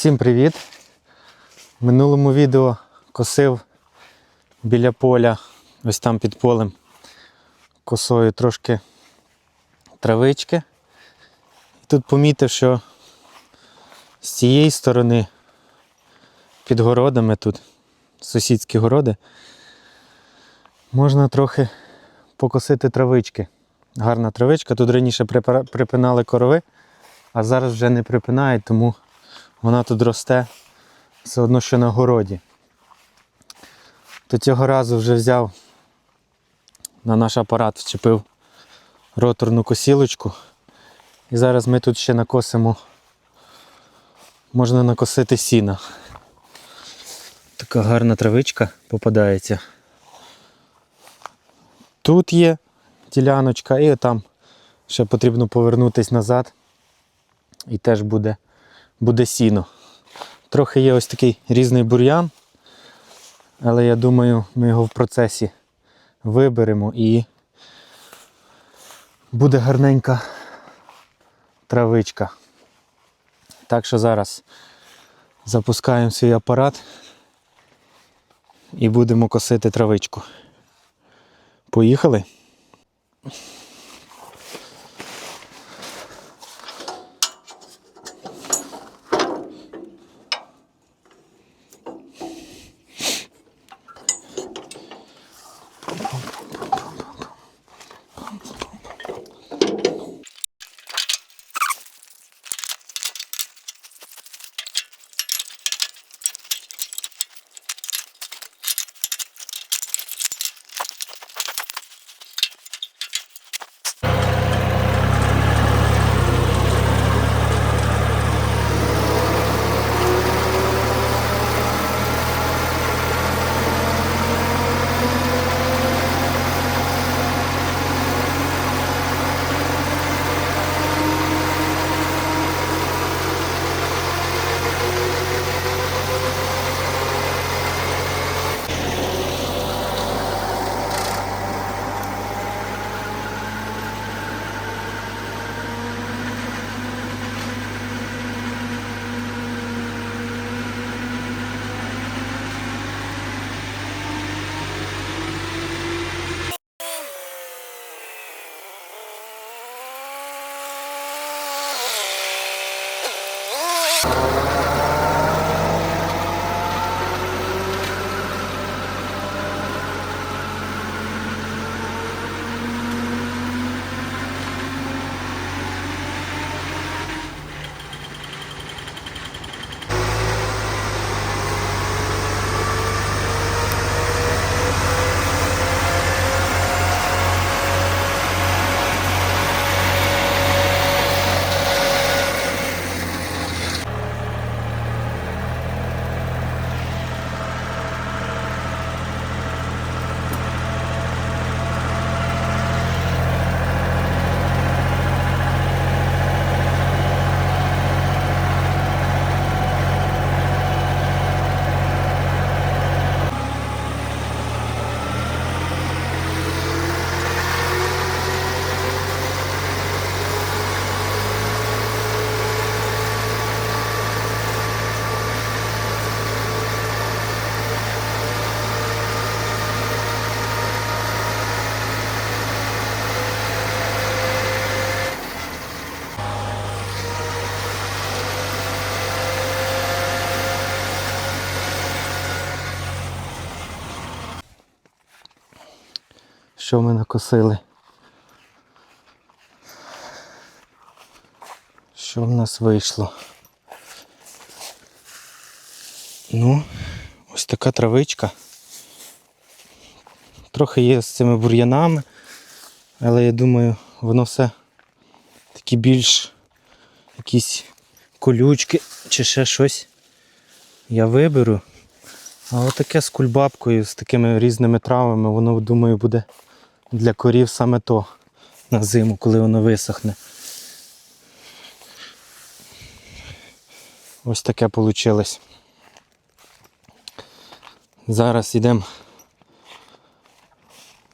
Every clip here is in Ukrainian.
Всім привіт! В минулому відео косив біля поля, ось там під полем косою трошки травички. Тут помітив, що з цієї сторони під городами тут сусідські городи, можна трохи покосити травички. Гарна травичка. Тут раніше припинали корови, а зараз вже не припинають, тому вона тут росте все одно, що на городі. То цього разу вже взяв на наш апарат, вчепив роторну косілочку. І зараз ми тут ще накосимо, можна накосити сіна. Така гарна травичка попадається. Тут є діляночка, і там ще потрібно повернутися назад. І теж буде буде сіно. Трохи є ось такий різний бур'ян, але я думаю, ми його в процесі виберемо і буде гарненька травичка. Так що зараз запускаємо свій апарат і будемо косити травичку. Поїхали? Що ми накосили. Що в нас вийшло? Ну, ось така травичка. Трохи є з цими бур'янами, але я думаю, воно все такі більш якісь колючки чи ще щось я виберу. А отаке з кульбабкою, з такими різними травами, воно, думаю, буде для корів саме то на зиму, коли воно висохне. Ось таке вийшло. Зараз йдемо,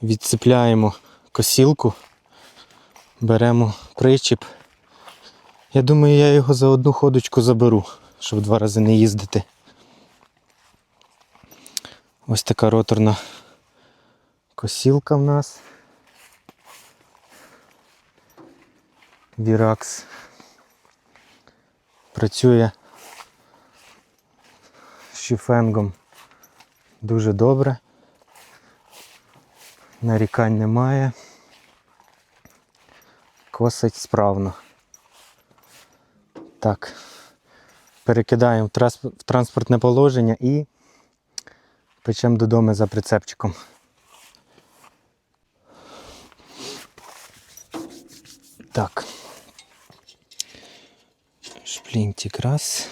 відцепляємо косілку, беремо причіп. Я думаю, я його за одну ходочку заберу, щоб два рази не їздити. Ось така роторна косілка в нас. Віракс. Працює з шіфенгом дуже добре. Нарікань немає. Косить справно. Так. Перекидаємо в транспортне положення і печемо додому за прицепчиком. Так. Шплінтик раз.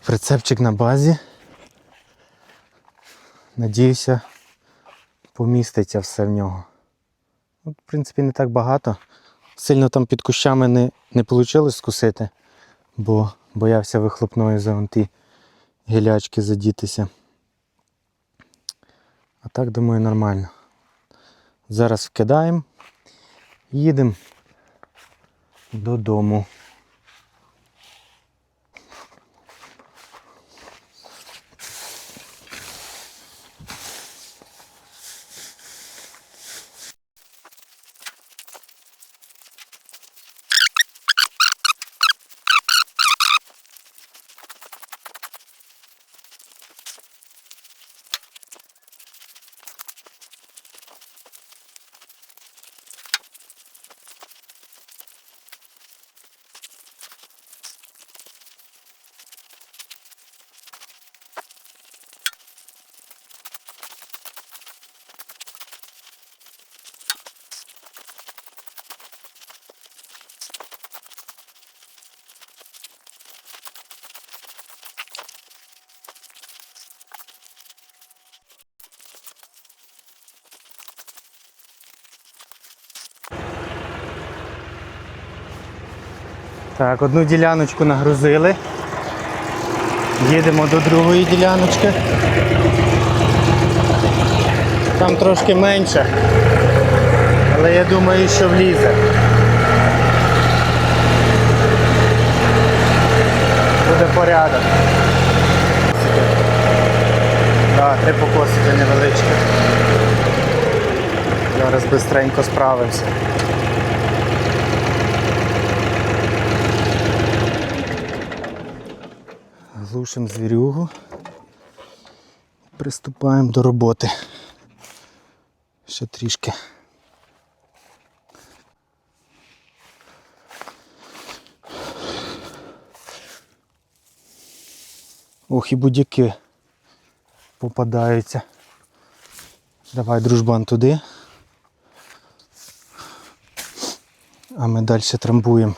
Так, прицепчик на базі. Надіюся, поміститься все в нього. От, в принципі, не так багато. Сильно там під кущами не, не вийшло скусити, бо боявся вихлопної за ті гілячки задітися. А так, думаю, нормально. Зараз вкидаємо, їдемо додому. Так, одну діляночку нагрузили. Їдемо до другої діляночки. Там трошки менше. Але я думаю, що влізе. Буде порядок. Так, три покосити невеличкі. Зараз швидко справимося. Глушимо звірюгу. Приступаємо до роботи. Ще трішки. Ох, і будь-які попадаються. Давай, дружбан, туди. А ми далі трамбуємо.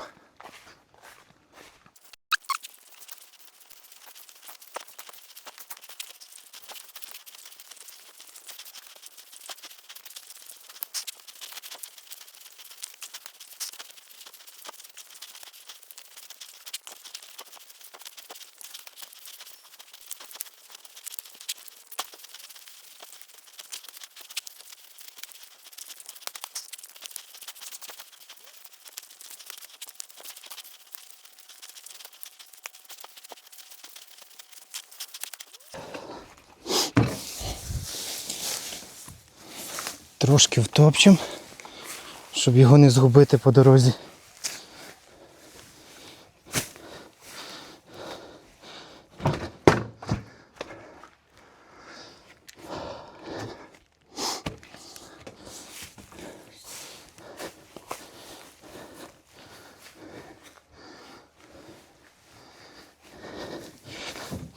Трошки втопчем, щоб його не згубити по дорозі.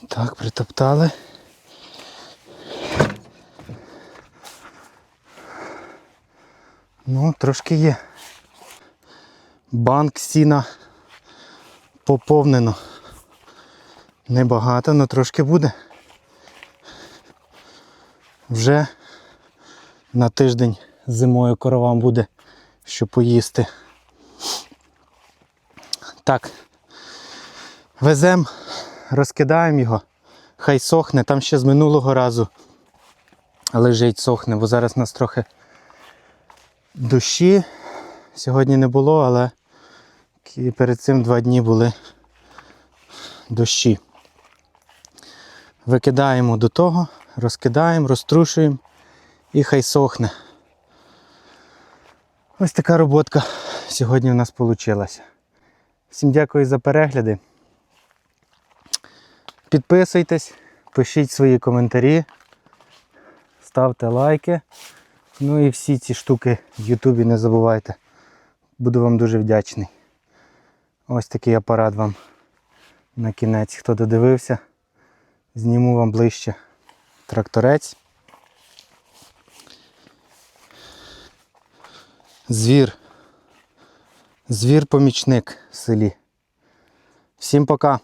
Так, притоптали. Ну, трошки є. Банк сіна поповнено. Небагато, але трошки буде. Вже на тиждень зимою коровам буде що поїсти. Так. Веземо, розкидаємо його, хай сохне, там ще з минулого разу лежить сохне, бо зараз нас трохи дощі. Сьогодні не було, але перед цим два дні були дощі. Викидаємо до того, розкидаємо, розтрушуємо і хай сохне. Ось така роботка сьогодні у нас вийшла. Всім дякую за перегляди. Підписуйтесь, пишіть свої коментарі, ставте лайки. Ну і всі ці штуки в Ютубі не забувайте. Буду вам дуже вдячний. Ось такий апарат вам на кінець. Хто додивився, зніму вам ближче тракторець. Звір. Звір-помічник в селі. Всім пока!